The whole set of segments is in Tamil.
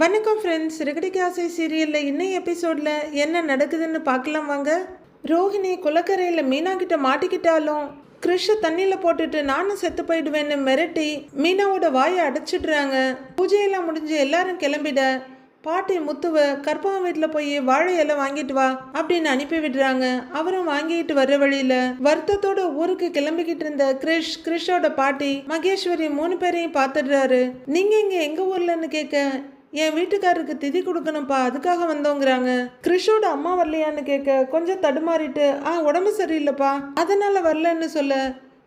வணக்கம் ஃப்ரெண்ட்ஸ் ரெகடிக்கு ஆசை சீரியலில் இன்னும் எபிசோடில் என்ன நடக்குதுன்னு பார்க்கலாம் வாங்க. ரோஹிணி குலக்கரையில் மீனா கிட்ட மாட்டிக்கிட்டாலும் கிறிஷ தண்ணியில் போட்டுட்டு நானும் செத்து போயிடுவேன்னு மிரட்டி மீனாவோட வாயை அடைச்சிடுறாங்க. பூஜையெல்லாம் முடிஞ்சு எல்லாரும் கிளம்பிட பாட்டி முத்துவ கற்பகம் வீட்டில் போய் வாழை இலை வாங்கிட்டு வா அப்படின்னு அனுப்பி விடுறாங்க. அவரும் வாங்கிட்டு வர்ற வழியில வருத்தத்தோட ஊருக்கு கிளம்பிக்கிட்டு இருந்த கிரிஷ் கிரிஷோட பாட்டி மகேஸ்வரி மூணு பேரையும் பார்த்துடுறாரு. நீங்க இங்க எங்க ஊர்லன்னு கேட்க என் வீட்டுக்காரருக்கு திதி கொடுக்கணும்ப்பா அதுக்காக வந்தோங்கிறாங்க. கிறிஷோட அம்மா வரலையான்னு கேட்க கொஞ்சம் தடுமாறிட்டு ஆ உடம்பு சரியில்லைப்பா அதனால வரலன்னு சொல்ல.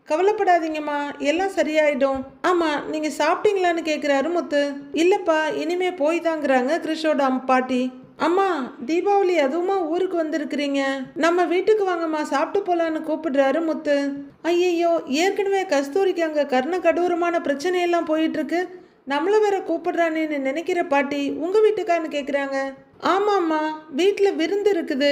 கவலைப்படாதீங்கம்மா எல்லாம் சரியாயிடும். ஆமா நீங்க சாப்பிட்டீங்களான்னு கேட்குற முத்து இல்லப்பா இனிமே போய் தாங்கிறாங்க கிறிஷோட அம் பாட்டி. அம்மா தீபாவளி அதுவுமா ஊருக்கு வந்திருக்கிறீங்க. நம்ம வீட்டுக்கு வாங்கம்மா சாப்பிட்டு போலான்னு கூப்பிடுறாரு முத்து ஐயையோ ஏற்கனவே கஸ்தூரிக்கு அங்கே கர்ண கடூரமான பிரச்சனையெல்லாம் போயிட்டு இருக்கு நம்மளை வேற கூப்பிடுறானேன்னு நினைக்கிற பாட்டி உங்க வீட்டுக்கான்னு கேக்குறாங்க. ஆமாம்மா வீட்டில் விருந்து இருக்குது.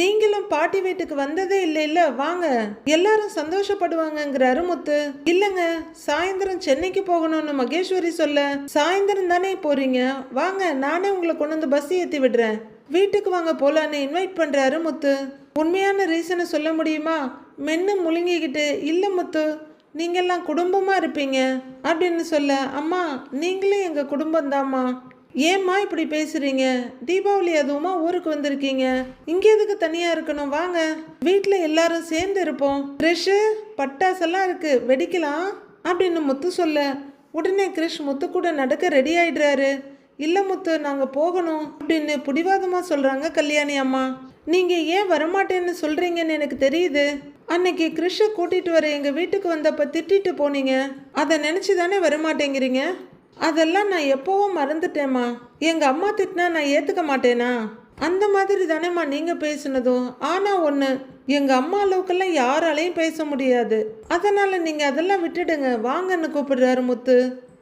நீங்களும் பாட்டி வீட்டுக்கு வந்ததே இல்லை இல்லை வாங்க. எல்லாரும் சந்தோஷப்படுவாங்கங்கிற அருமுத்து. இல்லைங்க சாயந்தரம் சென்னைக்கு போகணும்னு மகேஸ்வரி சொல்ல சாயந்தரம் தானே போறீங்க? வாங்க நானே உங்களை கொண்டு வந்து பஸ் ஏற்றி விடுறேன். வீட்டுக்கு வாங்க போலான்னு இன்வைட் பண்ணுற முத்து உண்மையான ரீசனை சொல்ல முடியுமா? மென்னு முழுங்கிக்கிட்டு இல்லை முத்து நீங்கள்லாம் குடும்பமாக இருப்பீங்க அப்படின்னு சொல்ல அம்மா நீங்களே எங்கள் குடும்பம் ஏம்மா இப்படி பேசுறீங்க? தீபாவளி அதுவுமா ஊருக்கு வந்திருக்கீங்க. இங்க எதுக்கு தனியா இருக்கணும்? வாங்க. வீட்டில் எல்லாரும் சேர்ந்து இருப்போம். கிரிஷ் பட்டாசெல்லாம் இருக்கு. வெடிக்கலாம். அப்படின்னு முத்து சொல்ல உடனே கிரிஷ் முத்து கூட நடக்க ரெடி ஆயிடுறாரு. இல்ல முத்து நாங்க போகணும். அப்படின்னு பிடிவாதமா சொல்றாங்க கல்யாணி அம்மா. நீங்க ஏன் வரமாட்டேன்னு சொல்றீங்கன்னு எனக்கு தெரியுது. அன்னைக்கு கிறிஷை கூட்டிட்டு வர எங்கள் வீட்டுக்கு வந்தப்ப திட்டிட்டு போனீங்க. அதை நினச்சி தானே வரமாட்டேங்கிறீங்க? அதெல்லாம் நான் எப்போவும் மறந்துட்டேம்மா. எங்கள் அம்மா திட்டினா நான் ஏற்றுக்க மாட்டேனா? அந்த மாதிரி தானேம்மா நீங்கள் பேசுனதும். ஆனால் ஒன்று எங்கள் அம்மா அளவுக்கெல்லாம் யாராலையும் பேச முடியாது. அதனால் நீங்கள் அதெல்லாம் விட்டுடுங்க. வாங்கன்னு கூப்பிடுறாரு முத்து.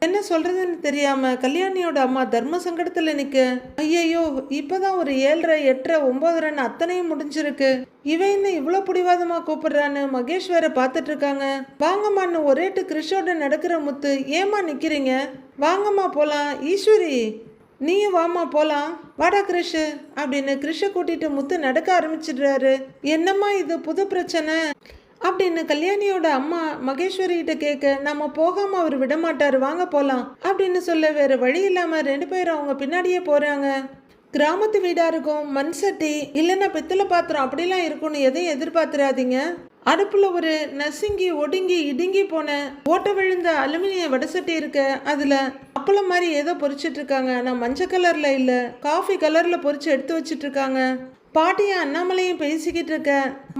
என்ன சொல்றதுன்னு தெரியாமல் கல்யாணியோட அம்மா தர்ம சங்கடத்தில் நிற்க ஐயையோ இப்பதான் ஒரு ஏழரை எட்டரை ஒன்பதரைன்னு அத்தனையும் முடிஞ்சிருக்கு. இவன் என்ன இவ்வளோ பிடிவாதமாக கூப்பிடுறான்னு மகேஷ் வேற பார்த்துட்டு இருக்காங்க வாங்கம்மான்னு ஒரேட்டு கிறிஷோட நடக்கிற முத்து. ஏமா நிற்கிறீங்க வாங்கம்மா போகலாம் ஈஸ்வரி நீயும் வாமா போகலாம் வாடா கிரிஷ் அப்படின்னு கிரிஷை கூட்டிட்டு முத்து நடக்க ஆரம்பிச்சிடுறாரு. என்னம்மா இது புது பிரச்சனை? அப்படின்னு கல்யாணியோட அம்மா மகேஸ்வரி கிட்ட கேட்க நம்ம போகாம அவர் விடமாட்டாரு வாங்க போலாம் அப்படின்னு சொல்ல வேற வழி இல்லாம ரெண்டு பேரும் அவங்க பின்னாடியே போறாங்க. கிராமத்து வீடா இருக்கும் மண் சட்டி இல்லைன்னா பித்தளை பாத்திரம் அப்படிலாம் இருக்கும்னு எதையும் எதிர்பார்த்துறாதீங்க அடுப்புல ஒரு நசுங்கி ஒடுங்கி இடுங்கி போன ஓட்ட விழுந்த அலுமினிய வடசட்டி இருக்க அதுல அப்பளம் மாதிரி ஏதோ பொறிச்சிட்டு இருக்காங்க ஆனா மஞ்சள் கலர்ல இல்ல காஃபி கலர்ல பொறிச்சு எடுத்து வச்சிட்டு இருக்காங்க பாட்டியும் அண்ணாமலையும் பேசிக்கிட்டு இருக்க.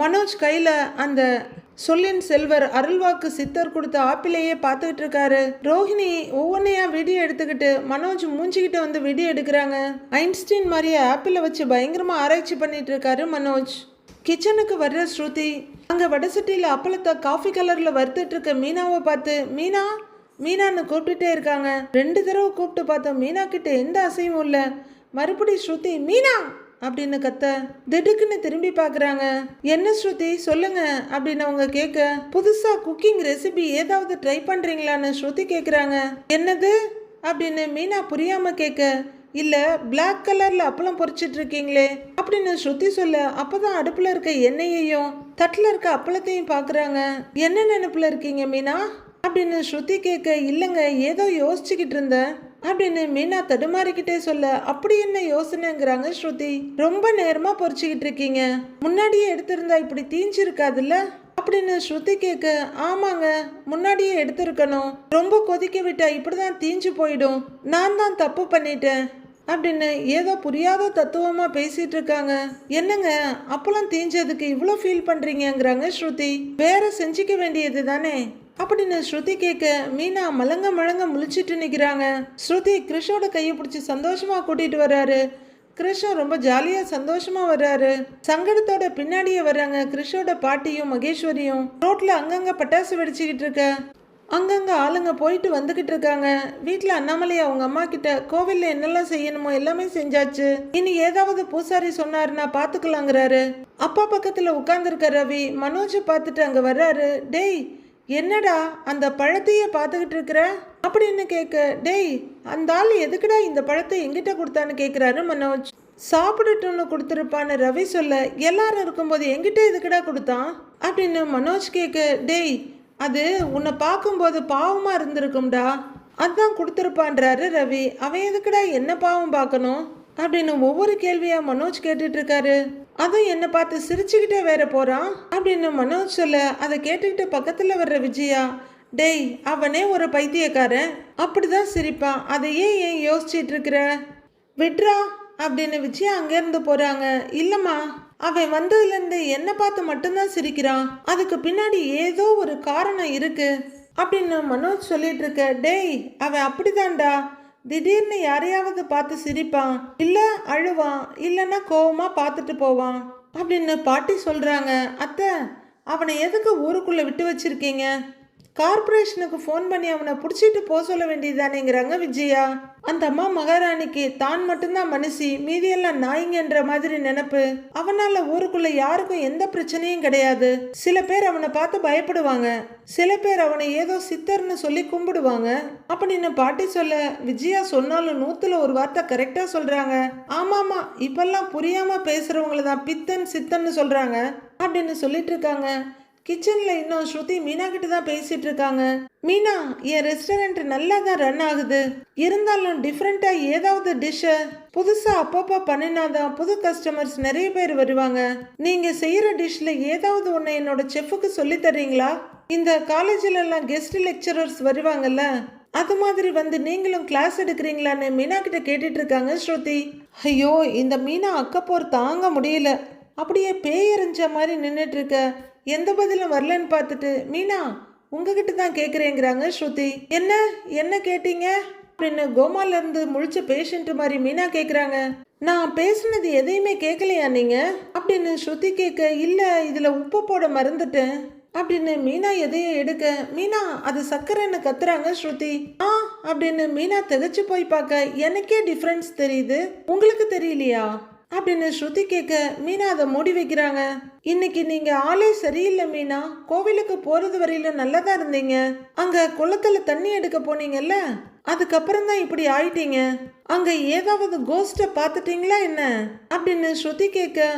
மனோஜ் கையில் அந்த சொல்லின் செல்வர் அருள்வாக்கு சித்தர் கொடுத்த ஆப்பிளையே பார்த்துக்கிட்டு இருக்காரு. ரோஹிணி ஒவ்வொன்றையா வீடியோ எடுத்துக்கிட்டு மனோஜ் மூஞ்சிக்கிட்ட வந்து வீடியோ எடுக்கிறாங்க. ஐன்ஸ்டீன் மாதிரியே ஆப்பிளை வச்சு பயங்கரமா ஆராய்ச்சி பண்ணிட்டு இருக்காரு மனோஜ். கிச்சனுக்கு வர்ற ஸ்ருதி அங்க வடசட்டியில் அப்பளத்தை காஃபி கலர்ல வறுத்துட்டு இருக்க மீனாவை பார்த்து மீனா மீனான்னு கூப்பிட்டுட்டே இருக்காங்க. ரெண்டு தடவை கூப்பிட்டு பார்த்தோம் மீனா கிட்ட எந்த அசையும் இல்லை. மறுபடி ஸ்ருதி மீனா அப்படின்னு கத்த திடுக்குன்னு திரும்பி பார்க்குறாங்க. என்ன ஸ்ருதி? சொல்லுங்க அப்படின்னு அவங்க கேட்க புதுசா குக்கிங் ரெசிபி ஏதாவது ட்ரை பண்றீங்களான்னு ஸ்ருதி கேட்குறாங்க. என்னது? அப்படின்னு மீனா புரியாம கேட்க இல்ல பிளாக் கலர்ல அப்பளம் பொறிச்சிட்டு இருக்கீங்களே அப்படின்னு ஸ்ருதி சொல்ல அப்பதான் அடுப்புல இருக்க எண்ணெயையும் தட்டுல இருக்க அப்பளத்தையும் பாக்குறாங்க என்ன நினைப்புல இருக்கீங்க மீனா? அப்படின்னு ஸ்ருதி கேட்க இல்லைங்க ஏதோ யோசிச்சுக்கிட்டு இருந்தேன். அப்படின்னு மீனா தடுமாறிக்கிட்டே சொல்ல அப்படி என்ன யோசனைங்கிறாங்க ஸ்ருதி? ரொம்ப நேரமா பொறிச்சுக்கிட்டு இருக்கீங்க. முன்னாடியே எடுத்திருந்தா இப்படி தீஞ்சிருக்காதுல்ல? அப்படின்னு ஸ்ருதி கேட்க ஆமாங்க முன்னாடியே எடுத்திருக்கணும். ரொம்ப கொதிக்க விட்டா இப்படிதான் தீஞ்சு போயிடும். நான் தான் தப்பு பண்ணிட்டேன். அப்படின்னு ஏதோ புரியாத தத்துவமா பேசிட்டு இருக்காங்க. என்னங்க அப்பெல்லாம் தீஞ்சதுக்கு இவ்வளோ ஃபீல் பண்றீங்கிறாங்க ஸ்ருதி. வேற செஞ்சுக்க வேண்டியது தானே அப்படின்னு ஸ்ருதி கேட்க மீனா மலங்க மழங்க முழிச்சிட்டு நிற்கிறாங்க ஸ்ருதி கிருஷோட கையை பிடிச்சி சந்தோஷமாக கூட்டிகிட்டு வர்றாரு. கிருஷ்ணன் ரொம்ப ஜாலியாக சந்தோஷமாக வர்றாரு. சங்கடத்தோட பின்னாடியே வர்றாங்க கிருஷோட பாட்டியும் மகேஸ்வரியும். ரோட்டில் அங்கங்கே பட்டாசு வெடிச்சுக்கிட்டு இருக்க. அங்கங்கே ஆளுங்க போயிட்டு வந்துக்கிட்டு இருக்காங்க. வீட்டில் அண்ணாமலை அவங்க அம்மா கிட்ட கோவிலில் என்னெல்லாம் செய்யணுமோ எல்லாமே செஞ்சாச்சு. இனி ஏதாவது பூசாரி சொன்னாருன்னா பார்த்துக்கலாங்கிறாரு அப்பா பக்கத்தில் உட்காந்துருக்க ரவி மனோஜை பார்த்துட்டு அங்கே வர்றாரு. டேய் என்னடா அந்த பழத்தையே பார்த்துக்கிட்டு இருக்கிற? அப்படின்னு கேட்க? டேய் அந்த ஆள் எதுக்குடா இந்த பழத்தை எங்கிட்ட கொடுத்தான்னு கேட்குறாரு மனோஜ். சாப்பிடட்டும்னு கொடுத்துருப்பான்னு ரவி சொல்ல எல்லாரும் இருக்கும்போது எங்கிட்ட எதுக்குடா கொடுத்தான்? அப்படின்னு மனோஜ் கேட்க டேய் அது உன்னை பார்க்கும்போது பாவமாக இருந்திருக்கும்டா. அதான் கொடுத்துருப்பான்றாரு ரவி. அவன் எதுக்குடா என்ன பாவம் பார்க்கணும்? அப்படின்னு ஒவ்வொரு கேள்வியா மனோஜ் கேட்டுட்டு இருக்காரு. அதுவும் என்னை பார்த்து சிரிச்சுக்கிட்டே வேற போறான். அப்படின்னு மனோஜ் சொல்ல அதை கேட்டுக்கிட்டு பக்கத்துல வர்ற விஜயா டேய் அவனே ஒரு பைத்தியக்காரன். அப்படிதான் சிரிப்பான். அதை ஏன் ஏன் யோசிச்சிட்டு இருக்கிற? விட்ரா அப்படின்னு விஜயா அங்கேருந்து போறாங்க. இல்லம்மா அவன் வந்ததுலேருந்து என்னை பார்த்து மட்டும்தான் சிரிக்கிறான். அதுக்கு பின்னாடி ஏதோ ஒரு காரணம் இருக்கு. அப்படின்னு மனோஜ் சொல்லிட்டு இருக்க டேய் அவன் அப்படிதான்டா. திடீர்னு யாரையாவது பார்த்து சிரிப்பான். இல்லை அழுவான். இல்லைன்னா கோவமாக பார்த்துட்டு போவான். அப்படின்னு பாட்டி சொல்கிறாங்க அத்தை அவனை எதுக்கு ஊருக்குள்ளே விட்டு வச்சிருக்கீங்க? கார்ப்பரேஷனுக்கு ஃபோன் பண்ணி அவனை பிடிச்சிட்டு போக சொல்ல வேண்டியதானேங்கிறாங்க விஜயா. அந்த அம்மா மகாராணிக்கு தான் மட்டும்தான் மனுஷி மீதியெல்லாம் நாய்ங்கன்ற மாதிரி நினப்பு. அவனால ஊருக்குள்ள யாருக்கும் எந்த பிரச்சனையும் கிடையாது. சில பேர் அவனை பார்த்து பயப்படுவாங்க. சில பேர் அவனை ஏதோ சித்தர்னு சொல்லி கும்பிடுவாங்க. அப்படின்னு பாட்டி சொல்ல விஜயா சொன்னாலும் நூத்துல ஒரு வார்த்தை கரெக்டா சொல்றாங்க. ஆமாமா இப்பெல்லாம் புரியாம பேசுறவங்கள தான் பித்தன் சித்தன்னு சொல்றாங்க. அப்படின்னு சொல்லிட்டு இருக்காங்க. கிச்சனில் இன்னும் ஸ்ருதி மீனா கிட்ட தான் பேசிட்டு இருக்காங்க. மீனா என் ரெஸ்டாரண்ட் நல்லா தான் ரன் ஆகுது. இருந்தாலும் டிஃப்ரெண்ட்டாக ஏதாவது டிஷ்ஷை புதுசாக அப்பப்போ பண்ணினாதான் புது கஸ்டமர்ஸ் நிறைய பேர் வருவாங்க. நீங்கள் செய்கிற டிஷ்ஷில் ஏதாவது ஒன்று என்னோட செஃப்புக்கு சொல்லி தர்றீங்களா? இந்த காலேஜிலலாம் கெஸ்ட் லெக்சரர்ஸ் வருவாங்கல்ல அது மாதிரி வந்து நீங்களும் கிளாஸ் எடுக்கிறீங்களான்னு மீனா கிட்ட கேட்டுட்டு இருக்காங்க ஸ்ருதி. ஐயோ இந்த மீனா அக்கப்போர் தாங்க முடியல. அப்படியே பேயறிஞ்ச மாதிரி நின்றுட்டு இருக்க. எந்த பதிலும் வரலன்னு பார்த்துட்டு மீனா உங்ககிட்ட தான் கேட்குறேங்கிறாங்க ஸ்ருதி. என்ன? என்ன கேட்டீங்க? அப்படின்னு கோமால இருந்து முழிச்ச பேஷண்ட் மாதிரி மீனா கேட்குறாங்க நான் பேசுனது எதையுமே கேட்கலையா நீங்க? அப்படின்னு ஸ்ருதி கேட்க இல்லை இதில் உப்பு போட மறந்துட்டேன். அப்படின்னு மீனா எதையும் எடுக்க மீனா அது சக்கரைன்னு கத்துறாங்க ஸ்ருதி. ஆ அப்படின்னு மீனா திகச்சு போய் பார்க்க எனக்கே டிஃப்ரென்ஸ் தெரியுது. உங்களுக்கு தெரியலையா? அப்படின்னு ஸ்ருதி கேட்க மீனா அதை மூடி வைக்கிறாங்க. இன்னைக்கு நீங்க ஆளே சரியில்லை மீனா. கோவிலுக்கு போறது வரையில நல்லதா இருந்தீங்க. அங்க குளத்துல தண்ணி எடுக்க போனீங்கல்ல? அதுக்கப்புறம் தான் இப்படி ஆயிட்டீங்க. அங்க ஏதாவது கோஸ்ட பார்த்துட்டீங்களா என்ன? அப்படின்னு ஸ்ருதி கேட்க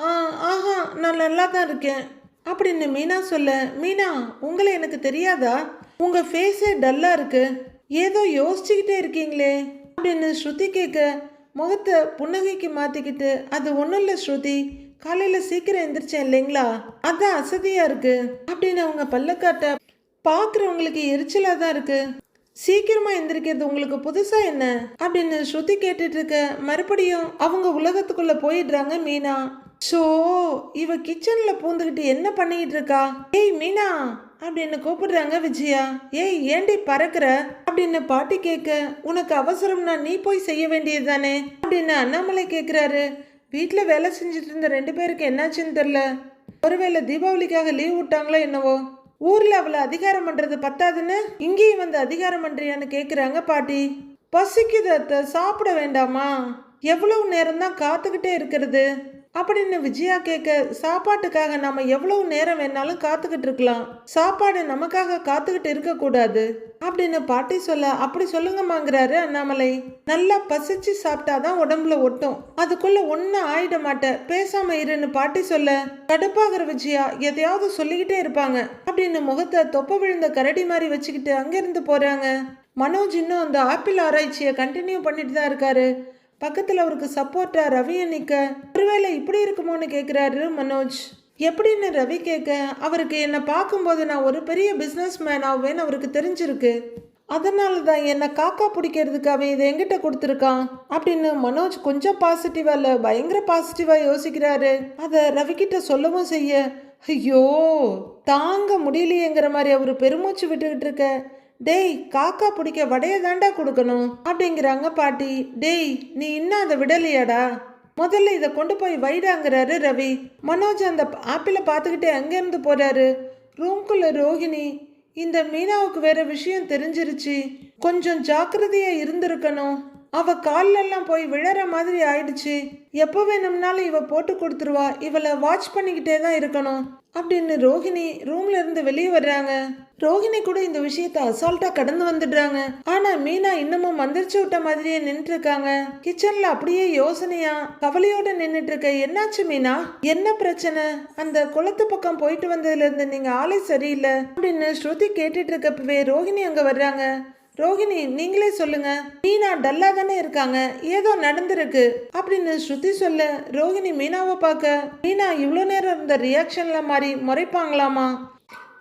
ஆ ஆஹா நான் நல்லா தான் இருக்கேன். அப்படின்னு மீனா சொல்ல மீனா உங்களை எனக்கு தெரியாதா? உங்க ஃபேஸே டல்லா இருக்கு. ஏதோ யோசிச்சுக்கிட்டே இருக்கீங்களே. அப்படின்னு ஸ்ருதி கேட்க முகத்தை புன்னகைக்கு மாற்றிக்கிட்டு அது ஒன்றும் இல்லை ஸ்ருதி. காலையில் சீக்கிரம் எந்திரிச்சேன் இல்லைங்களா? அதான் அசதியாக இருக்குது அப்படின்னு அவங்க பல்லக்காட்ட பார்க்குறவங்களுக்கு எரிச்சலாக தான் இருக்குது சீக்கிரமாக எந்திரிக்கிறது உங்களுக்கு புதுசாக என்ன? அப்படின்னு ஸ்ருதி கேட்டுட்டு இருக்க மறுபடியும் அவங்க உலகத்துக்குள்ளே போயிடுறாங்க மீனா. ஸோ இவ கிச்சனில் பூந்துக்கிட்டு என்ன பண்ணிக்கிட்டு இருக்கா? ஏய் மீனா. அப்படின்னு கூப்பிடுறாங்க விஜயா. ஏய் ஏண்டி பறக்கிற? அப்படின்னு பாட்டி கேட்க. உனக்கு அவசரம்னா நீ போய் செய்ய வேண்டியது தானே? அப்படின்னு அண்ணாமலை கேட்குறாரு. வீட்டில் வேலை செஞ்சுட்டு இருந்த ரெண்டு பேருக்கு என்னாச்சுன்னு தெரில. ஒருவேளை தீபாவளிக்காக லீவ் விட்டாங்களோ என்னவோ? ஊரில் அவளை அதிகாரம் பண்ணுறது பத்தாதுன்னு இங்கேயும் வந்து அதிகாரம் பண்ணுறியான்னு கேட்குறாங்க பாட்டி. பசிக்குது அத்தை சாப்பிட வேண்டாமா? எவ்வளவு நேரம் தான் காத்துக்கிட்டே இருக்கிறது. அப்படின்னு விஜயா கேட்க சாப்பாட்டுக்காக நம்ம எவ்வளவு நேரம் வேணாலும் காத்துக்கிட்டு இருக்கலாம். சாப்பாடு நமக்காக காத்துக்கிட்டு இருக்க கூடாது. அப்படின்னு பாட்டி சொல்ல அப்படி சொல்லுங்கம்மாங்கிறாரு அண்ணாமலை. நல்லா பசிச்சு சாப்பிட்டாதான் உடம்புல ஒட்டும். அதுக்குள்ள ஒன்னும் ஆயிட மாட்டேன் பேசாம இருன்னு பாட்டி சொல்ல கடுப்பாகிற விஜயா எதையாவது சொல்லிக்கிட்டே இருப்பாங்க. அப்படின்னு முகத்தை தொப்ப விழுந்த கரடி மாதிரி வச்சுக்கிட்டு அங்கிருந்து போறாங்க. மனோஜ் இன்னும் அந்த ஆப்பிள் ஆராய்ச்சியை கண்டினியூ பண்ணிட்டு தான் இருக்காரு. பக்கத்தில் அவருக்கு சப்போர்ட்டா ரவியை நிற்க ஒருவேளை இப்படி இருக்குமோன்னு கேட்குறாரு மனோஜ். எப்படின்னு ரவி கேட்க அவருக்கு என்னை பார்க்கும்போது நான் ஒரு பெரிய பிஸ்னஸ் மேன் ஆவேன்னு அவருக்கு தெரிஞ்சிருக்கு. அதனால தான் என்னை காக்கா பிடிக்கிறதுக்கு அவன் இதை எங்கிட்ட கொடுத்துருக்கான் அப்படின்னு மனோஜ் கொஞ்சம் பாசிட்டிவா இல்லை பயங்கர பாசிட்டிவாக யோசிக்கிறாரு. அதை ரவிக்கிட்ட சொல்லவும் செய்ய ஐயோ தாங்க முடியலையேங்கிற மாதிரி அவர் பெருமூச்சு விட்டுக்கிட்டு இருக்க. டேய் காக்கா பிடிக்க வடையை தாண்டா கொடுக்கணும் அப்படிங்கிறாங்க பாட்டி. டேய் நீ இன்னும் அதை விடலையாடா. முதல்ல இதை கொண்டு போய் வைடாங்கிறாரு ரவி. மனோஜ் அந்த ஆப்பிளை பார்த்துக்கிட்டே அங்கேருந்து போறாரு? ரூம்குள்ள ரோஹிணி. இந்த மீனாவுக்கு வேற விஷயம் தெரிஞ்சிருச்சு. கொஞ்சம் ஜாக்கிரதையா இருந்திருக்கணும். அவ கால்லெல்லாம் போய் விழற மாதிரி ஆயிடுச்சு. எப்போ வேணும்னாலும் இவ போட்டு கொடுத்துருவா. இவளை வாட்ச் பண்ணிக்கிட்டே தான் இருக்கணும் அப்படின்னு ரோஹிணி ரூம்ல இருந்து வெளியே வர்றாங்க. ரோஹிணி கூட இந்த விஷயத்த அசால்ட்டா கடந்து வந்துடுறாங்க. ஆனா மீனா இன்னமும் மந்திரிச்சு விட்ட மாதிரியே நின்று இருக்காங்க கிச்சன்ல அப்படியே யோசனையா கவலையோட நின்னுட்டு இருக்க என்னாச்சு மீனா? என்ன பிரச்சனை? அந்த குளத்து பக்கம் போயிட்டு வந்ததுல இருந்து நீங்க ஆளே சரியில்லை. அப்படின்னு ஸ்ருதி கேட்டுட்டு இருக்கப்பவே ரோஹிணி அங்க வர்றாங்க. ரோஹிணி நீங்களே சொல்லுங்க. மீனா டல்லா தானே இருக்காங்க. ஏதோ நடந்திருக்கு. அப்படின்னு ஸ்ருதி சொல்ல ரோஹிணி மீனாவை பார்க்க. மீனா இவ்வளோ நேரம் இருந்த ரியாக்ஷன்ல மாதிரி முறைப்பாங்களாமா?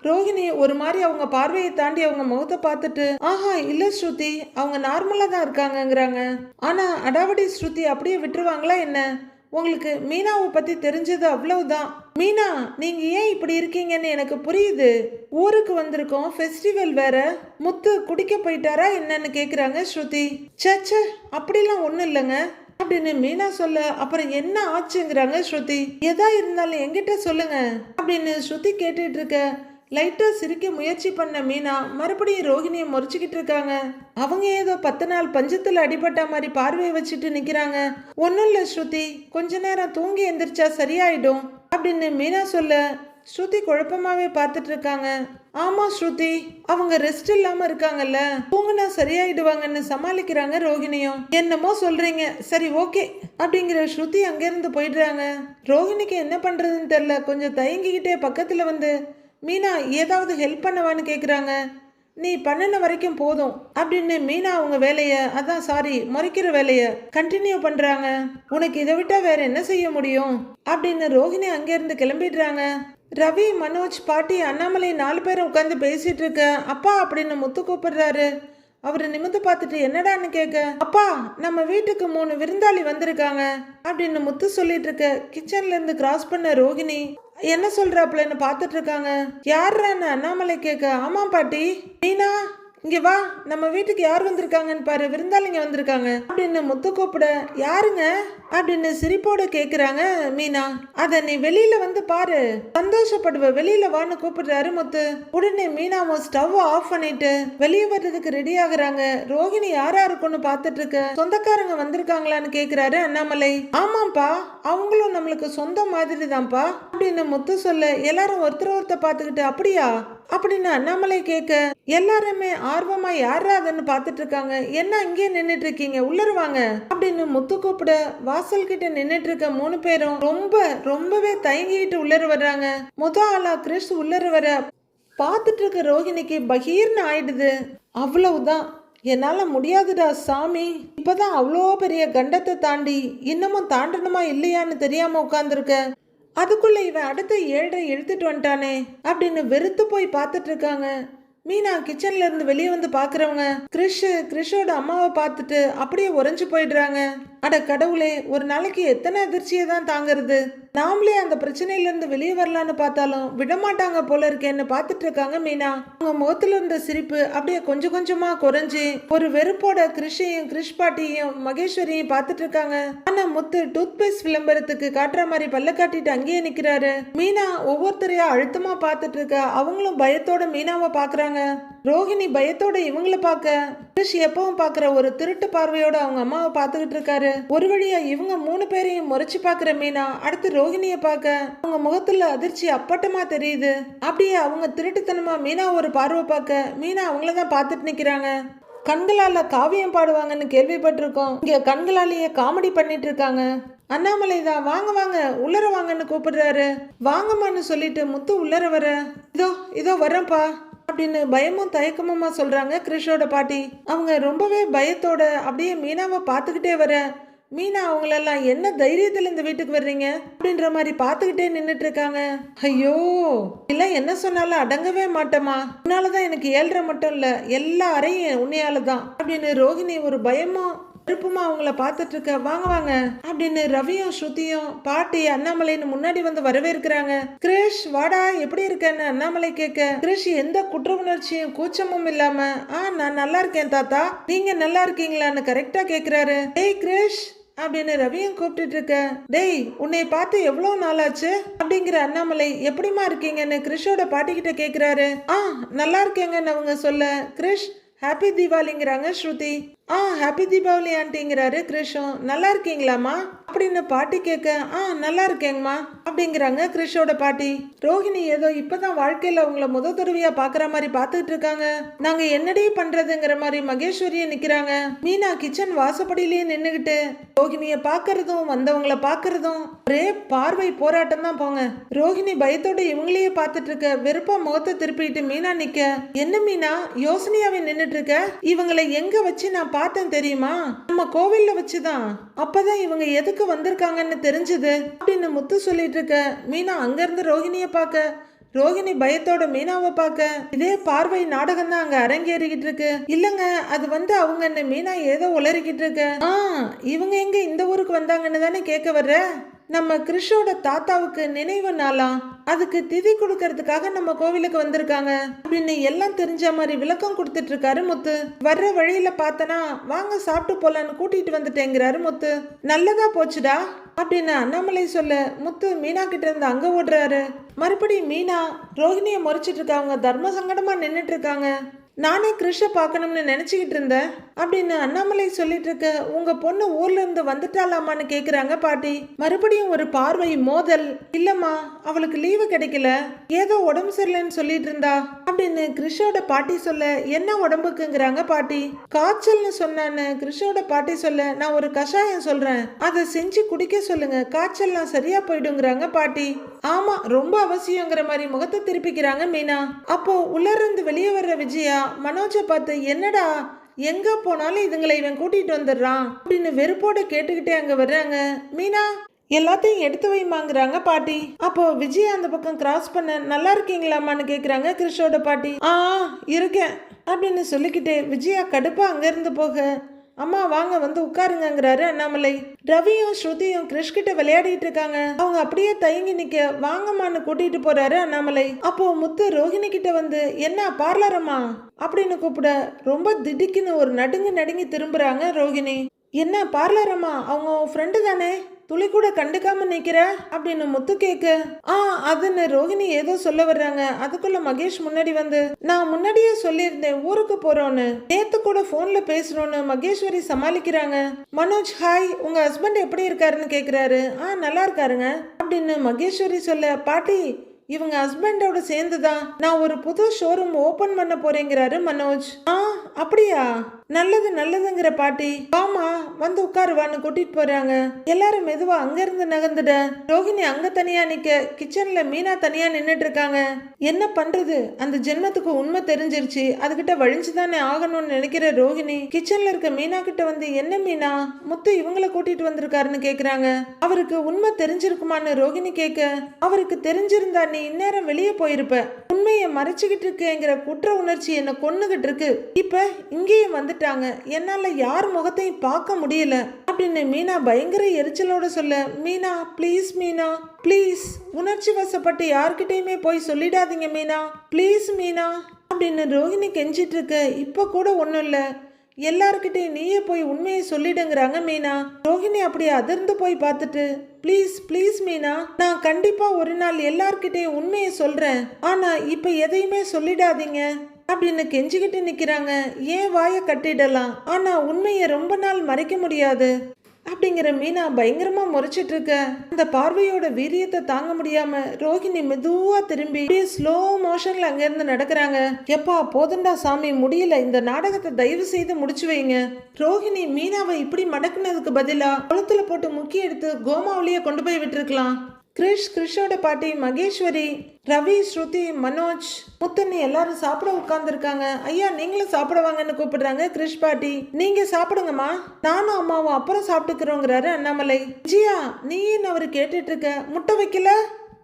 ரோஹிணி ஒரு மாதிரி அவங்க பார்வையை தாண்டி அவங்க முகத்தை பார்த்துட்டு ஆஹா இல்ல ஸ்ருதி அவங்க நார்மலா தான் இருக்காங்கங்கிறாங்க. ஆனா அடாவடி ஸ்ருதி அப்படியே விட்டுருவாங்களா என்ன? உங்களுக்கு மீனாவை பத்தி தெரிஞ்சது அவ்வளவுதான். மீனா நீங்க ஏன் இப்படி இருக்கீங்கன்னு எனக்கு புரியுது. ஊருக்கு வந்திருக்கோம் ஃபெஸ்டிவல் வேற. முத்து குடிக்க போயிட்டாரா என்னன்னு கேக்குறாங்க ஸ்ருதி. சச்ச அப்படிலாம் ஒண்ணும் இல்லைங்க. அப்படின்னு மீனா சொல்ல அப்புறம் என்ன ஆச்சுங்கிறாங்க ஸ்ருதி. எதா இருந்தாலும் எங்கிட்ட சொல்லுங்க. அப்படின்னு ஸ்ருதி கேட்டுட்டு இருக்க லைட்டாக சிரிக்க முயற்சி பண்ண மீனா மறுபடியும் ரோஹிணியை முறைச்சிக்கிட்டு இருக்காங்க. அவங்க ஏதோ பத்து நாள் பஞ்சத்தில் அடிபட்ட மாதிரி பார்வையை வச்சுட்டு நிற்கிறாங்க ஒன்றும் இல்லை ஸ்ருதி. கொஞ்ச நேரம் தூங்கி எந்திரிச்சா சரியாயிடும் அப்படின்னு மீனா சொல்ல ஸ்ருதி குழப்பமாவே பார்த்துட்டு இருக்காங்க. ஆமா ஸ்ருதி. அவங்க ரெஸ்ட் இல்லாம இருக்காங்கல்ல. தூங்குனா சரியாயிடுவாங்கன்னு சமாளிக்கிறாங்க ரோகிணியும். என்னமோ சொல்றீங்க. சரி ஓகே அப்படிங்கிற ஸ்ருதி அங்கிருந்து போயிடுறாங்க. ரோகிணிக்கு என்ன பண்றதுன்னு தெரியல. கொஞ்சம் தயங்கிக்கிட்டே பக்கத்துல வந்து மீனா ஏதாவது ஹெல்ப் பண்ணவான்னு கேட்குறாங்க நீ பண்ணின வரைக்கும் போதும் அப்படின்னு மீனா அவங்க வேலையை அதான் சாரி முறைக்கிற வேலையை கண்டினியூ பண்ணுறாங்க உனக்கு இதை விட்டால் வேற என்ன செய்ய முடியும்? அப்படின்னு ரோஹிணி அங்கேருந்து கிளம்பிடுறாங்க. ரவி மனோஜ் பாட்டி அண்ணாமலை நாலு பேரும் உட்காந்து பேசிகிட்டு இருக்க அப்பா அப்படின்னு முத்து கூப்பிடுறாரு. அவரை நிமிந்து பார்த்துட்டு என்னடான்னு கேட்க? அப்பா நம்ம வீட்டுக்கு மூணு விருந்தாளி வந்திருக்காங்க அப்படின்னு முத்து சொல்லிட்டு இருக்க கிச்சன்ல இருந்து கிராஸ் பண்ண ரோகிணி என்ன சொல்றாப்லன்னு பார்த்துட்டு இருக்காங்க. யாருன்னு அண்ணாமலை கேட்க? ஆமா பாட்டி. மீனா? இங்கே வா நம்ம வீட்டுக்கு யார் வந்திருக்காங்கன்னு பாரு விருந்தாளிங்க வந்திருக்காங்க. அப்படின்னு முத்து கூப்பிட யாருங்க? அப்படின்னு சிரிப்போட கேட்குறாங்க மீனா. அதை நீ வெளியில வந்து பாரு சந்தோஷப்படுவ வெளியில வான்னு கூப்பிடுறாரு முத்து. உடனே மீனாவும் ஸ்டவ் ஆஃப் பண்ணிட்டு வெளியே வர்றதுக்கு ரெடி ஆகுறாங்க. ரோஹிணி யாரா இருக்கும்னு பார்த்துட்டு இருக்க சொந்தக்காரங்க வந்திருக்காங்களான்னு கேட்குறாரு அண்ணாமலை. ஆமாம்ப்பா அவங்களும் நம்மளுக்கு சொந்த மாதிரி தான்ப்பா அப்படின்னு முத்து சொல்ல எல்லாரும் ஒருத்தர் ஒருத்தர் பார்த்துக்கிட்டு அப்படியா? அப்படின்னு அண்ணாமலை கேட்க எல்லாருமே ஆர்வமா யாரா அதுன்னு பார்த்துட்டு இருக்காங்க என்ன இங்கே நின்றுட்டு இருக்கீங்க உள்ளருவாங்க அப்படின்னு முத்து கூப்பிட வாசல் கிட்ட நின்றுட்டு இருக்க மூணு பேரும் ரொம்ப ரொம்பவே தயங்கிட்டு உள்ளர வர்றாங்க. முத ஆளா கிறிஸ் உள்ளர வர பார்த்துட்டு இருக்க ரோஹிணிக்கு பகீர்னு ஆயிடுது. அவ்வளவுதான். என்னால முடியாதுடா சாமி. இப்பதான் அவ்வளோ பெரிய கண்டத்தை தாண்டி இன்னமும் தாண்டணுமா இல்லையான்னு தெரியாம உட்காந்துருக்க அதுக்குள்ள இவன் அடுத்த ஏழரை இழுத்துட்டு வந்துட்டானே அப்படின்னு வெறுத்து போய் பார்த்துட்டு இருக்காங்க. மீனா கிச்சன்ல இருந்து வெளியே வந்து பாக்குறவங்க கிறிஷ் கிறிஷோட அம்மாவை பார்த்துட்டு அப்படியே உறைஞ்சு போயிடுறாங்க. அட கடவுளே ஒரு நாளைக்கு எத்தனை அதிர்ச்சியை தான் தாங்கிறது? நாமளே அந்த பிரச்சனையில இருந்து வெளியே வரலான்னு பார்த்தாலும் விடமாட்டாங்க போல இருக்கேன்னு பார்த்துட்டு இருக்காங்க மீனா. அவங்க முகத்துல இருந்த சிரிப்பு அப்படியே கொஞ்சம் கொஞ்சமா குறைஞ்சி ஒரு வெறுப்போட கிறிஷையும் கிறிஷ் பாட்டியும் மகேஸ்வரியும் பார்த்துட்டு இருக்காங்க. ஆனா முத்து டூத் பேஸ்ட் விளம்பரத்துக்கு காட்டுற மாதிரி பல்ல காட்டிட்டு அங்கேயே நிக்கிறாரு. மீனா ஒவ்வொருத்தரையா அழுத்தமா பார்த்துட்டு இருக்க. அவங்களும் பயத்தோட மீனாவை பாக்குறாங்க. ரோஹிணி பயத்தோட இவங்கள பார்க்க கிறிஷ் எப்பவும் பார்க்குற ஒரு திருட்டு பார்வையோட அவங்க அம்மாவை பார்த்துக்கிட்டு இருக்காரு. ஒரு வழியா இவங்க மூணு பேரையும் முறைச்சு பார்க்குற மீனா அடுத்து ரோஹிணியை பார்க்க அவங்க முகத்துல அதிர்ச்சி அப்பட்டமா தெரியுது. அப்படியே அவங்க திருட்டுத்தனமா மீனா ஒரு பார்வை பார்க்க மீனா அவங்கள தான் பார்த்துட்டு நிற்கிறாங்க கண்களால காவியம் பாடுவாங்கன்னு கேள்விப்பட்டிருக்கோம். இங்க கண்களாலேயே காமெடி பண்ணிட்டு இருக்காங்க. அண்ணாமலை தான் வாங்க வாங்க உள்ளர வாங்கன்னு கூப்பிடுறாரு. வாங்கம்மான்னு சொல்லிட்டு முத்து உள்ளர வர இதோ இதோ வரேன்ப்பா அப்படின்னு பயமும் தயக்கமுமா சொல்றாங்க கிறிஷோட பாட்டி. அவங்க ரொம்பவே பயத்தோட அப்படியே மீனாவை பார்த்துக்கிட்டே வர மீனா அவங்களெல்லாம் என்ன தைரியத்துல இந்த வீட்டுக்கு வர்றீங்க? அப்படின்ற மாதிரி பார்த்துக்கிட்டே நின்றுட்டு இருக்காங்க ஐயோ இல்லை என்ன சொன்னாலும் அடங்கவே மாட்டேமா உன்னாலதான் எனக்கு ஏழ்ற மட்டும் இல்ல எல்லா அறையும் உன்னையால தான் அப்படின்னு ரோஹிணி ஒரு பயமும் திருப்புமா அவங்கள பார்த்துட்டு இருக்க வாங்க வாங்க. அப்படின்னு ரவியும் ஸ்ருதியும் பாட்டி அண்ணாமலைன்னு முன்னாடி வந்து வரவேற்கிறாங்க. கிரேஷ் வாடா எப்படி இருக்கேன்னு அண்ணாமலை கேட்க கிரேஷ் எந்த குற்ற உணர்ச்சியும் கூச்சமும் இல்லாம ஆ நான் நல்லா இருக்கேன் தாத்தா. நீங்க நல்லா இருக்கீங்களான்னு கரெக்டா கேக்குறாரு. ஏய் கிரேஷ் அப்படின்னு ரவியும் கூப்பிட்டுட்டு இருக்க டேய் உன்னை பார்த்து எவ்வளோ நாளாச்சு? அப்படிங்கிற அண்ணாமலை எப்படிமா இருக்கீங்கன்னு கிரிஷோட பாட்டிக்கிட்ட கேக்குறாரு. ஆ நல்லா இருக்கேங்கன்னு அவங்க சொல்ல கிரிஷ் ஹாப்பி தீபாவளிங்கிறாங்க ஸ்ருதி. ஆ ஹாப்பி தீபாவளி ஆண்டிங்கிறாரு கிருஷும். நல்லா இருக்கீங்களாம்மா? அப்படின்னு பாட்டி கேட்க ஆ நல்லா இருக்கேங்கம்மா அப்படிங்கிறாங்க கிருஷோட பாட்டி. ரோஹிணி ஏதோ இப்பதான் வாழ்க்கையில உங்களை முத தடவையா பாக்குற மாதிரி பாத்துட்டு இருக்காங்க. நாங்க என்னடி பண்றதுங்கிற மாதிரி மகேஸ்வரிய நிக்கிறாங்க. மீனா கிச்சன் வாசப்படியிலேயே நின்னுகிட்டு ரோஹிணிய பாக்குறதும் வந்தவங்கள பாக்குறதும் ஒரே பார்வை போராட்டம் தான் போங்க. ரோஹிணி பயத்தோட இவங்களையே பார்த்துட்டு இருக்க வெறுப்பா முகத்தை திருப்பிட்டு மீனா நிக்க. என்ன மீனா யோசனையாவே நின்னுட்டு இருக்க? இவங்களை எங்க வச்சு நான் பார்த்தேன் தெரியுமா? நம்ம கோவில்ல வச்சுதான். அப்பதான் இவங்க எதுக்கு வந்திருக்காங்கன்னு தெரிஞ்சது. அப்படின்னு முத்து சொல்லிட்டு இருக்க. மீனா அங்க இருந்து ரோஹிணிய பார்க்க. ரோஹிணி பயத்தோட மீனாவை பார்க்க. இதே பார்வை நாடகம் தான் அங்க அரங்கேறிக்கிட்டு இருக்கு. இல்லங்க அது வந்து அவங்க என்ன மீனா ஏதோ உளறிக்கிட்டு இருக்கு. ஆ இவங்க எங்க இந்த ஊருக்கு வந்தாங்கன்னு தானே கேட்க வர்ற? நம்ம கிறிஷோட தாத்தாவுக்கு நினைவு நாளா? அதுக்கு திதி கொடுக்கறதுக்காக நம்ம கோவிலுக்கு வந்திருக்காங்க. அப்படின்னு எல்லாம் தெரிஞ்ச மாதிரி விளக்கம் கொடுத்துட்டு இருக்காரு முத்து. வர்ற வழியில பார்த்தனா வாங்க சாப்பிட்டு போலான்னு கூட்டிட்டு வந்துட்டேங்கிறாரு முத்து. நல்லதா போச்சுடா? அப்படின்னு அண்ணாமலை சொல்ல முத்து மீனா கிட்ட இருந்து அங்க ஓடுறாரு. மறுபடியும் மீனா ரோஹிணியை முறைச்சிட்டு இருக்காங்க தர்ம சங்கடமா நின்றுட்டு இருக்காங்க. நானே கிருஷ பார்க்கணும்னு நினச்சிக்கிட்டு இருந்தேன். அப்படின்னு அண்ணாமலை சொல்லிட்டு இருக்க உங்க பொண்ணு ஊர்ல இருந்து வந்துட்டாலாமான்னு கேக்குறாங்க பாட்டி. மறுபடியும் ஒரு பார்வை மோதல். இல்லம்மா அவளுக்கு லீவு கிடைக்கல. ஏதோ உடம்பு சரியில்லைன்னு சொல்லிட்டு இருந்தா. அப்படின்னு கிருஷோட பாட்டி சொல்ல என்ன உடம்புக்குங்கிறாங்க பாட்டி? காய்ச்சல்னு சொன்னான்னு கிருஷோட பாட்டி சொல்ல நான் ஒரு கஷாயம் சொல்றேன். அதை செஞ்சு குடிக்க சொல்லுங்க. காய்ச்சல்லாம் சரியா போயிடுங்கிறாங்க பாட்டி. ஆமா ரொம்ப அவசியங்கிற மாதிரி முகத்தை திருப்பிக்கிறாங்க மீனா. அப்போ உள்ள இருந்து வெளியே வர்ற விஜயா மனோஜை பார்த்து என்னடா எங்க போனாலும் இதுங்களை இவன் கூட்டிட்டு வந்துடுறான் அப்படின்னு வெறுப்போட கேட்டுக்கிட்டே அங்க வர்றாங்க மீனா. எல்லாத்தையும் எடுத்து வைமாங்கிறாங்க பாட்டி. அப்போ விஜயா அந்த பக்கம் கிராஸ் பண்ண நல்லா இருக்கீங்களாமான்னு கேக்குறாங்க கிருஷோட பாட்டி. ஆ இருக்கேன் அப்படின்னு சொல்லிக்கிட்டு விஜயா கடுப்பா அங்கிருந்து போக அம்மா வாங்க வந்து உட்காருங்கங்கிறாரு அண்ணாமலை. ரவியும் ஸ்ருதியும் கிரிஷ் கிட்ட விளையாடிட்டு இருக்காங்க. அவங்க அப்படியே தயங்கி நிக்க வாங்கம்மான்னு கூட்டிட்டு போறாரு அண்ணாமலை. அப்போ முத்து ரோஹிணி கிட்ட வந்து என்ன பார்லரம்மா அப்படின்னு கூப்பிட ரொம்ப திடுக்குன்னு ஒரு நடுங்கி நடுங்கி திரும்புறாங்க ரோஹிணி. என்ன பார்லரம்மா அவங்க ஃப்ரெண்டு தானே? துளி கூட கண்டுக்காம நிக்கிற? அப்படின்னு முத்து கேக்கு. ஆ அதுன்னு ரோஹிணி ஏதோ சொல்ல வர்றாங்க. அதுக்குள்ள மகேஷ் முன்னாடி வந்து நான் முன்னாடியே சொல்லியிருந்தேன் ஊருக்கு போறோன்னு. நேத்து கூட போன்ல பேசுறோன்னு மகேஸ்வரி சமாளிக்கிறாங்க. மனோஜ் ஹாய் உங்க ஹஸ்பண்ட் எப்படி இருக்காருன்னு கேக்குறாரு. ஆ நல்லா இருக்காருங்க. அப்படின்னு மகேஸ்வரி சொல்ல பாட்டி இவங்க ஹஸ்பண்டோட சேர்ந்துதான். நான் ஒரு புது ஷோரூம் ஓபன் பண்ண போறேங்கிறாரு மனோஜ். ஆ அப்படியா? நல்லது நல்லதுங்கிற பாட்டி. ஆமா வந்து உட்காருவான்னு கூட்டிட்டு போறாங்க. எல்லாரும் மெதுவா அங்கிருந்து நகர்ந்துட. ரோஹிணி அங்க தனியா நிக்க கிச்சன்ல மீனா தனியா நின்னுட்டு இருக்காங்க என்ன பண்றது? அந்த ஜென்மத்துக்கு உண்மை தெரிஞ்சிருச்சு. அதுகிட்ட வழிஞ்சுதானே ஆகணும்னு நினைக்கிற ரோஹிணி கிச்சன்ல இருக்க மீனா கிட்ட வந்து என்ன மீனா? முத்து இவங்களை கூட்டிட்டு வந்திருக்காருன்னு கேக்குறாங்க. அவருக்கு உண்மை தெரிஞ்சிருக்குமான்னு ரோஹிணி கேட்க அவருக்கு தெரிஞ்சிருந்தா நீ இந்நேரம் வெளியே போயிருப்ப. உண்மையை மறைச்சுக்கிட்டு இருக்கேங்கிற குற்ற உணர்ச்சி என்ன கொன்னுகிட்டு இருக்கு. இப்ப இங்கேயும் வந்துட்டாங்க என்னால் யார் முகத்தையும் பார்க்க முடியல. அப்படின்னு மீனா பயங்கர எரிச்சலோட சொல்ல மீனா ப்ளீஸ் மீனா ப்ளீஸ் உணர்ச்சி வசப்பட்டு யார்கிட்டயுமே போய் சொல்லிடாதீங்க மீனா ப்ளீஸ் மீனா அப்படின்னு ரோஹிணி கெஞ்சிட்டு இருக்க. இப்போ கூட ஒன்றும் இல்லை. எல்லார்கிட்டையும் நீயே போய் உண்மையை சொல்லிடுங்கிறாங்க மீனா. ரோஹிணி அப்படியே அதிர்ந்து போய் பார்த்துட்டு ப்ளீஸ் ப்ளீஸ் மீனா நான் கண்டிப்பாக ஒரு நாள் எல்லார்கிட்டையும் உண்மையை சொல்கிறேன் ஆனால் இப்போ எதையுமே சொல்லிடாதீங்க. அப்படின்னு கெஞ்சிக்கிட்டு நிக்கிறாங்க. ஏன் வாயை கட்டிடலாம்? ஆனா உண்மையை ரொம்ப நாள் மறைக்க முடியாது. அப்படிங்கிற மீனா பயங்கரமா முறைச்சிட்டு இருக்க. அந்த பார்வையோட வீரியத்தை தாங்க முடியாம ரோஹிணி மெதுவா திரும்பி ஸ்லோ மோஷன்ல அங்கேருந்து நடக்கிறாங்க. எப்பா போதுண்டா சாமி முடியல. இந்த நாடகத்தை தயவு செய்து முடிச்சு வைங்க. ரோஹிணி மீனாவை இப்படி மடக்குனதுக்கு பதிலா குளத்துல போட்டு முக்கி எடுத்து கோமாவிலேயே கொண்டு போய் விட்டுருக்கலாம். கிரிஷ் கிரிஷோட பாட்டி மகேஸ்வரி ரவி ஸ்ருதி மனோஜ் முத்தண்ணி எல்லாரும் சாப்பிட உட்கார்ந்துருக்காங்க. ஐயா நீங்களும் சாப்பிடுவாங்கன்னு கூப்பிடுறாங்க கிரிஷ் பாட்டி. நீங்க சாப்பிடுங்கம்மா. நானும் அம்மாவும் அப்புறம் சாப்பிட்டுக்கிறோங்கிறாரு அண்ணாமலை. ஜியா நீ அவர் கேட்டுட்டு இருக்க முட்டை வைக்கல?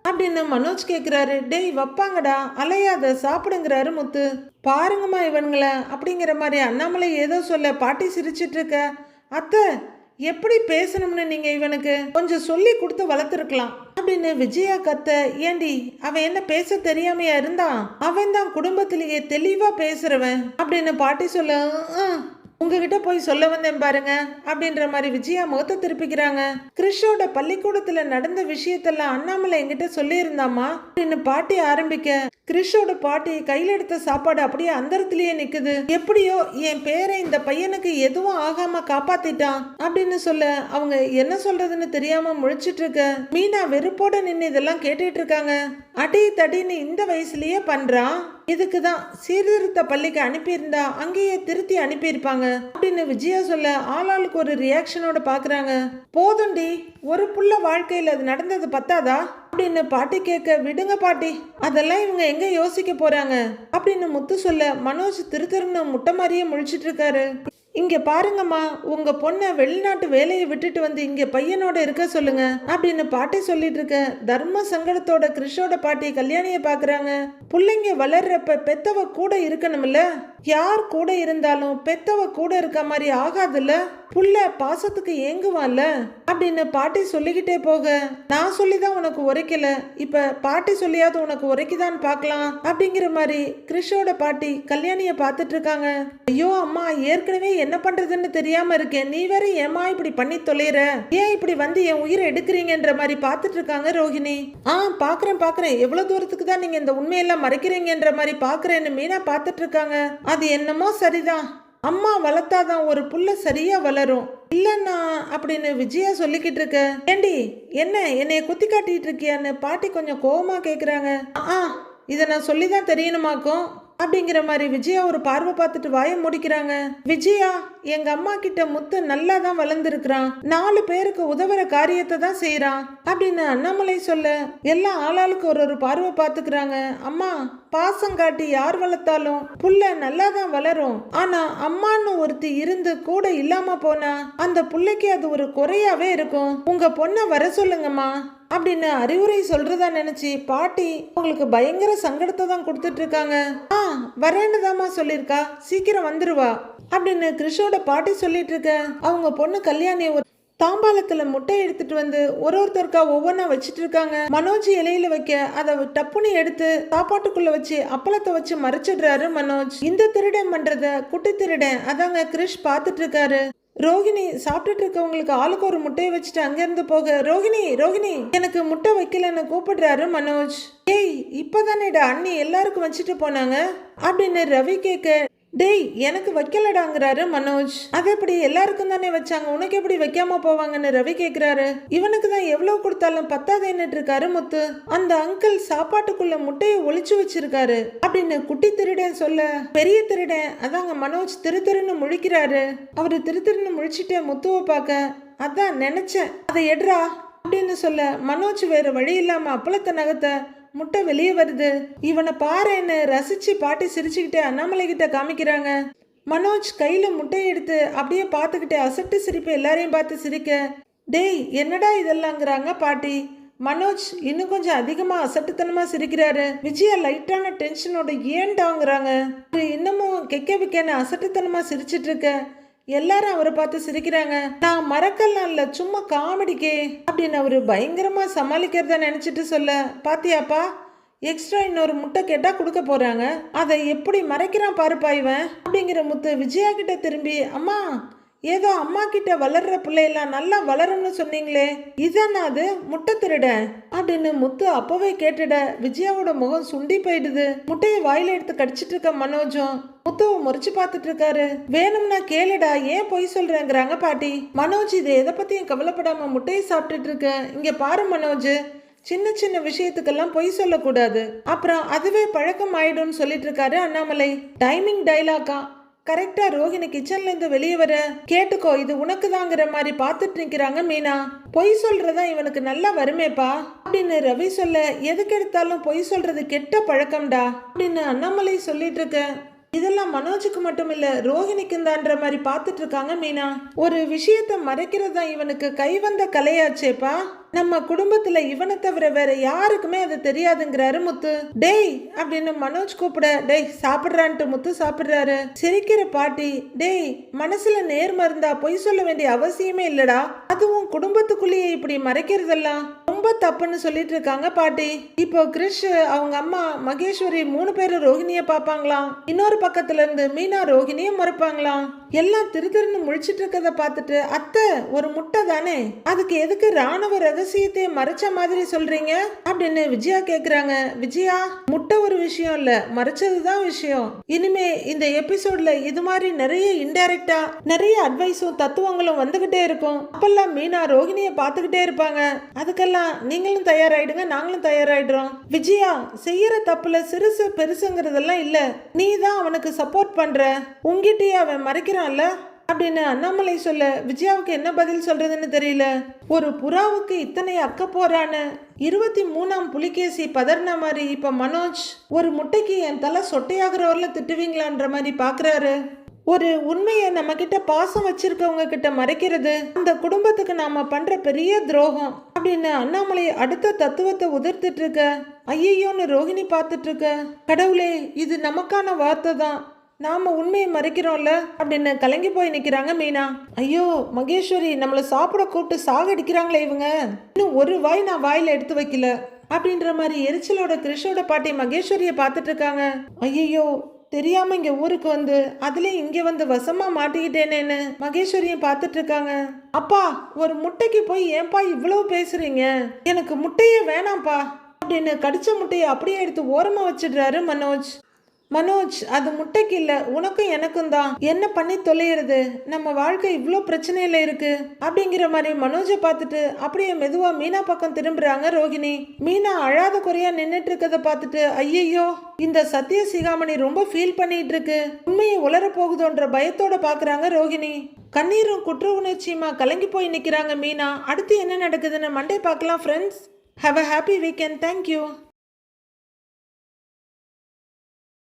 அப்படின்னு மனோஜ் கேட்குறாரு டேய் வைப்பாங்கடா. அலையாத சாப்பிடுங்கிறாரு முத்து. பாருங்கம்மா இவனுங்கள. அப்படிங்கிற மாதிரி அண்ணாமலை ஏதோ சொல்ல பாட்டி சிரிச்சிட்டு இருக்க அத்தை எப்படி பேசணும்னு நீங்க இவனுக்கு கொஞ்சம் சொல்லி கொடுத்து வளர்த்துருக்கலாம். அப்படின்னு விஜயா கத்த ஏண்டி அவன் என்ன பேச தெரியாமையா இருந்தான்? அவன் தான் குடும்பத்திலேயே தெளிவா பேசுறவன். அப்படின்னு பாட்டி சொல்ல உங்ககிட்ட போய் சொல்ல வந்தேன் பாருங்க அப்படின்ற மாதிரி விஜயா முகத்தை திருப்பிக்கிறாங்க. கிறிஷோட பள்ளிக்கூடத்துல நடந்த விஷயத்தெல்லாம் அண்ணாமலை என்கிட்ட சொல்லியிருந்தாமா அப்படின்னு பாட்டி ஆரம்பிக்க. கிறிஷோட பாட்டி கையில எடுத்த சாப்பாடு அப்படியே அந்தரத்திலேயே நிக்குது. எப்படியோ என் பேரை இந்த பையனுக்கு எதுவும் ஆகாம காப்பாத்திட்டான் அப்படின்னு சொல்ல அவங்க என்ன சொல்றதுன்னு தெரியாம முழிச்சிட்டு இருக்க மீனா வெறுப்போட நின்று இதெல்லாம் கேட்டுட்டு இருக்காங்க அடி தடின்னு இந்த வயசுலயே பண்றான். இதுக்கு தான் சீர்திருத்த பள்ளிக்கு அனுப்பியிருந்தா அங்கேயே திருத்தி அனுப்பியிருப்பாங்க? அப்படின்னு விஜயா சொல்ல ஆளாளுக்கு ஒரு ரியாக்ஷனோட பாக்குறாங்க. போதும்டி ஒரு புள்ள வாழ்க்கையில் அது நடந்தது பத்தாதா? அப்படின்னு பாட்டி கேட்க விடுங்க பாட்டி அதெல்லாம் இவங்க எங்க யோசிக்க போறாங்க? அப்படின்னு முத்து சொல்ல மனோஜ் திருத்தருன்னு முட்டை மாதிரியே முழிச்சிட்டு இருக்காரு. இங்கே பாருங்கம்மா உங்க பொண்ணை வெளிநாட்டு வேலையை விட்டுட்டு வந்து இங்கே பையனோட இருக்க சொல்லுங்க. அப்படின்னு பாட்டி சொல்லிட்டு இருக்க தர்ம சங்கடத்தோட கிறிஷோட பாட்டி கல்யாணிய பார்க்குறாங்க பிள்ளைங்க வளர்றப்ப பெத்தவ கூட இருக்கணும்ல? யார் கூட இருந்தாலும் பெத்தவ கூட இருக்க மாதிரி ஆகாதுல்ல? புள்ள பாசத்துக்கு ஏங்குவான்ல? அப்படின்னு பாட்டி சொல்லிக்கிட்டே போக நான் சொல்லிதான் உனக்கு உரைக்கல. இப்ப பாட்டி சொல்லியாவது உனக்கு உரைக்குதான்னு பார்க்கலாம் அப்படிங்கிற மாதிரி கிறிஷோட பாட்டி கல்யாணிய பார்த்துட்டு இருக்காங்க. ஐயோ அம்மா ஏற்கனவே என்ன பண்றதுன்னு தெரியாம இருக்கேன் நீ வேற ஏமா இப்படி பண்ணி தொலைற? ஏன் இப்படி வந்து என் உயிரை எடுக்கிறீங்கன்ற மாதிரி பார்த்துட்டு இருக்காங்க ரோஹிணி? ஆ பாக்குறேன் பாக்குறேன். எவ்வளவு தூரத்துக்கு தான் நீங்க இந்த உண்மையெல்லாம் மறைக்கிறீங்கன்ற மாதிரி பாக்குறேன்னு மீனா பார்த்துட்டு இருக்காங்க. அது என்னமோ சரிதான். அம்மா வளர்த்தாதான் ஒரு புள்ள சரியா வளரும். இல்லைண்ணா அப்படின்னு விஜயா சொல்லிக்கிட்டு இருக்க. ஏண்டி என்ன என்னைய குத்தி காட்டிட்டு இருக்கியான்னு பாட்டி கொஞ்சம் கோவமா கேக்குறாங்க. ஆ இதை நான் சொல்லி தான் தெரியணுமாக்கும்? அப்படிங்கிற மாதிரி விஜயா ஒரு பார்வை பார்த்துட்டு வாயை முடிக்கிறாங்க. விஜயா எங்க அம்மா கிட்ட முத்து நல்லா தான் வளர்ந்துருக்கிறான். நாலு பேருக்கு உதவுற காரியத்தை தான் செய்யறான் அப்படின்னு அண்ணாமலை சொல்ல எல்லா ஆளாளுக்கு ஒரு ஒரு பார்வை பார்த்துக்கிறாங்க. அம்மா பாசம் காட்டி யார் வளர்த்தாலும் புள்ள நல்லா தான் வளரும். ஆனா அம்மான்னு ஒருத்தி இருந்து கூட இல்லாம போனா அந்த புள்ளைக்கு அது ஒரு குறையாவே இருக்கும். உங்க பொண்ணை வர சொல்லுங்கம்மா. அப்படின்னு அறிவுரை சொல்றதா நினைச்சு பாட்டி உங்களுக்கு பயங்கர சங்கடத்தை தான் கொடுத்துட்டு இருக்காங்க ஆ வரேன்னு தாமா சொல்லியிருக்கா. சீக்கிரம் வந்துருவா அப்படின்னு கிறிஷோட பாட்டி சொல்லிட்டு இருக்க அவங்க பொண்ணு கல்யாணி ஒரு தாம்பாளத்துல முட்டை எடுத்துட்டு வந்து ஒரு ஒருத்தருக்கா ஒவ்வொன்றா வச்சுட்டு இருக்காங்க மனோஜ் இலையில வைக்க அதை டப்புனி எடுத்து சாப்பாட்டுக்குள்ள வச்சு அப்பளத்தை வச்சு மறைச்சிடுறாரு மனோஜ். இந்த திருடன் பண்றத குட்டி திருடன் அதாங்க கிரிஷ் பார்த்துட்டு இருக்காரு ரோகிணி சாப்பிட்டுட்டு இருக்கவங்களுக்கு ஆளுக்கு ஒரு முட்டையை வச்சுட்டு அங்கேருந்து போக ரோகிணி ரோகிணி எனக்கு முட்டை வைக்கலன்னு கூப்பிடுறாரு மனோஜ். ஏய் இப்போதானேடா அண்ணி எல்லாருக்கும் வச்சுட்டு போனாங்க. அப்படின்னு ரவி கேட்க டேய் எனக்கு வைக்கலடாங்கிறாரு மனோஜ். அது எப்படி எல்லாருக்கும் தானே வச்சாங்க? உனக்கு எப்படி வைக்காம போவாங்கன்னு ரவி கேக்குறாரு. இவனுக்கு தான் எவ்வளவு கொடுத்தாலும் பத்தாதேன்னுட்டு இருக்காரு முத்து. அந்த அங்கிள் சாப்பாட்டுக்குள்ள முட்டையை ஒளிச்சு வச்சிருக்காரு. அப்படின்னு குட்டி திருடன் சொல்ல பெரிய திருடன். அதாங்க மனோஜ் திரு திருன்னு முழிக்கிறாரு. அவரு திரு திருன்னு முழிச்சிட்டே முத்துவை பார்க்க அதான் நினைச்சேன். அதை எடுறா. அப்படின்னு சொல்ல மனோஜ் வேற வழி இல்லாம அப்பளத்தை நகத்தை முட்டை வெளியே வருது. இவனை பாருன்னு ரசிச்சு பாட்டி சிரிச்சுக்கிட்டு அண்ணாமலை கிட்ட காமிக்கிறாங்க. மனோஜ் கையில முட்டையை எடுத்து அப்படியே பார்த்துக்கிட்டு அசட்டு சிரிப்பு எல்லாரையும் பார்த்து சிரிக்க டேய் என்னடா இதெல்லாங்கிறாங்க பாட்டி? மனோஜ் இன்னும் கொஞ்சம் அதிகமா அசட்டுத்தனமா சிரிக்கிறாரு. விஜயா லைட்டான டென்ஷனோட ஏன்டாங்கிறாங்க இன்னமும் கெக்க விக்கன்னு அசட்டுத்தனமா சிரிச்சிட்டு இருக்க. எல்லாரும் அவரை பார்த்து சிரிக்கிறாங்க. நான் மறக்கலாம் இல்ல சும்மா காமெடிக்கே அப்படின்னு அவரு பயங்கரமா சமாளிக்கிறத நினைச்சிட்டு சொல்ல பாத்தியாப்பா எக்ஸ்ட்ரா இன்னொரு முட்டை கேட்டா கொடுக்க போறாங்க. அதை எப்படி மறைக்கிறான் பாருப்பா இவன் அப்படிங்கிற முத்து விஜயா கிட்ட திரும்பி அம்மா ஏதோ அம்மா கிட்ட வளர்ற பிள்ளையெல்லாம் நல்லா வளரும்னு சொன்னீங்களே. இதானா அது? முட்டை திருட. அப்படின்னு முத்து அப்பவே கேட்டுட. விஜயாவோட முகம் சுண்டி போயிடுது. முட்டையை வாயில எடுத்து கடிச்சிட்டு இருக்க மனோஜும் முத்துவை முறிச்சு பார்த்துட்டு இருக்காரு. வேணும்னா கேளுடா ஏன் பொய் சொல்றேங்கிறாங்க பாட்டி. மனோஜ் இது எதை பத்தியும் கவலைப்படாம முட்டையை சாப்பிட்டுட்டு இருக்க. இங்க பாரு மனோஜ் சின்ன சின்ன விஷயத்துக்கெல்லாம் பொய் சொல்லக்கூடாது. அப்புறம் அதுவே பழக்கம் ஆயிடும்னு சொல்லிட்டு இருக்காரு அண்ணாமலை. டைமிங் டைலாக்கா? கரெக்டா ரோஹிணி கிச்சன்ல இருந்து வெளியே வர. கேட்டுக்கோ இது உனக்கு தாங்கிற மாதிரி பார்த்துட்டு நிக்கிறாங்க மீனா. பொய் சொல்றதா இவனுக்கு நல்லா வருமேப்பா. அப்படின்னு ரவி சொல்ல எதுக்கு எடுத்தாலும் பொய் சொல்றது கெட்ட பழக்கம்டா அப்படின்னு அண்ணாமலை சொல்லிட்டு இருக்க. இதெல்லாம் மனோஜுக்கு மட்டும் இல்ல ரோஹிணிக்கும் தான்ற மாதிரி பார்த்துட்டு இருக்காங்க மீனா. ஒரு விஷயத்த மறைக்கிறது தான் இவனுக்கு கைவந்த கலையாச்சேப்பா. நம்ம குடும்பத்துல இவனை தவிர வேற யாருக்குமே அது தெரியாதுங்கிறாரு முத்து. டேய் அப்படின்னு மனோஜ் கூப்பிட டேய் சாப்பிடுறான்ட்டு முத்து சாப்பிடுறாரு. சிரிக்கிற பாட்டி டேய் மனசுல நேர்மருந்தா பொய் சொல்ல வேண்டிய அவசியமே இல்லடா. அதுவும் குடும்பத்துக்குள்ளேயே இப்படி மறைக்கிறதெல்லாம். ரொம்ப தப்புன்னு சொல்லிட்டு இருக்காங்க பாட்டி. இப்போ கிரிஷ் அவங்க அம்மா மகேஸ்வரி மூணு பேரும் ரோஹிணியை பார்ப்பாங்களாம். இன்னொரு பக்கத்துல இருந்து மீனா ரோஹிணிய மறுப்பாங்களாம். எல்லாம் திரு திருன்னு முழிச்சிட்டு இருக்கிறத பார்த்துட்டு அத்தை ஒரு முட்டை தானே? அதுக்கு எதுக்கு ராணுவ ரகசியத்தை மறைச்ச மாதிரி சொல்றீங்க? அப்படின்னு விஜயா கேக்குறாங்க. விஜயா முட்டை ஒரு விஷயம் இல்ல மறைச்சதுதான் விஷயம். இனிமே இந்த எபிசோட்ல இது மாதிரி நிறைய இன்டைரக்டா நிறைய அட்வைஸும் தத்துவங்களும் வந்துகிட்டே இருக்கும். அப்பெல்லாம் மீனா ரோகிணிய பார்த்துக்கிட்டே இருப்பாங்க. அதுக்கெல்லாம் நீங்களும் தயாராயிடுங்க நாங்களும் தயாராயிடுறோம். விஜயா செய்யற தப்புல சிறுசு பெருசுங்கிறதெல்லாம் இல்ல. நீ தான் அவனுக்கு சப்போர்ட் பண்ற. உங்ககிட்டயே அவன் மறைக்கிறான்ல அப்படின்னு அண்ணாமலை சொல்ல விஜயாவுக்கு என்ன பதில் சொல்றதுன்னு தெரியல. ஒரு புறாவுக்கு இத்தனை அக்க போறான்னு. இருபத்தி மூணாம் புலிகேசி பதர்ன மாதிரி இப்ப மனோஜ் ஒரு முட்டைக்கு என் தலை சொட்டையாகிறவர்ல திட்டுவீங்களான்ற மாதிரி பாக்குறாரு. ஒரு உண்மையை நம்ம கிட்ட பாசம் வச்சிருக்கவங்க கிட்ட மறைக்கிறது அந்த குடும்பத்துக்கு நாம பண்ற பெரிய துரோகம் அப்படின்னு அண்ணாமலை அடுத்த தத்துவத்தை உதிர்த்துட்டு இருக்க. ஐயோன்னு ரோகிணி பார்த்துட்டு இருக்க. கடவுளே இது நமக்கான வார்த்தை தான் நாம உண்மையை மறைக்கிறோம்ல அப்படின்னு கலங்கி போய் நிக்கிறாங்க மீனா. ஐயோ மகேஸ்வரி நம்மளை சாப்பிட கூப்பிட்டு சாகடிக்கிறாங்களே இவங்க. இன்னும் ஒரு வாய் நான் வாயில எடுத்து வைக்கல. அப்படின்ற மாதிரி எரிச்சலோட கிருஷோட பாட்டி மகேஸ்வரியை பார்த்துட்டு இருக்காங்க. ஐயோ தெரியாம இங்க ஊருக்கு வந்து அதுலயும் இங்க வந்து வசமா மாட்டிக்கிட்டேனேன்னு மகேஸ்வரியை பார்த்துட்டு இருக்காங்க. அப்பா ஒரு முட்டைக்கு போய் ஏன்பா இவ்வளவு பேசுறீங்க? எனக்கு முட்டையே வேணாம்ப்பா அப்படின்னு கடிச்ச முட்டையை அப்படியே எடுத்து ஓரமா வச்சிடுறாரு மனோஜ். மனோஜ் அது முட்டைக்கு இல்ல உனக்கும் எனக்கும் தான். என்ன பண்ணி தொலைகிறது நம்ம வாழ்க்கை இவ்வளோ பிரச்சனையில இருக்கு. அப்படிங்கிற மாதிரி மனோஜை பார்த்துட்டு அப்படியே மெதுவா மீனா பக்கம் திரும்புறாங்க ரோகிணி. மீனா அழாத குறையா நின்றுட்டு இருக்கதை பார்த்துட்டு ஐயையோ இந்த சத்திய சிகாமணி ரொம்ப ஃபீல் பண்ணிட்டு இருக்கு உண்மையை உளர போகுதோன்ற பயத்தோட பாக்குறாங்க ரோகிணி. கண்ணீரும் குற்ற உணர்ச்சியுமா கலங்கி போய் நிற்கிறாங்க மீனா. அடுத்து என்ன நடக்குதுன்னு மண்டே பார்க்கலாம் friends have a happy weekend thank you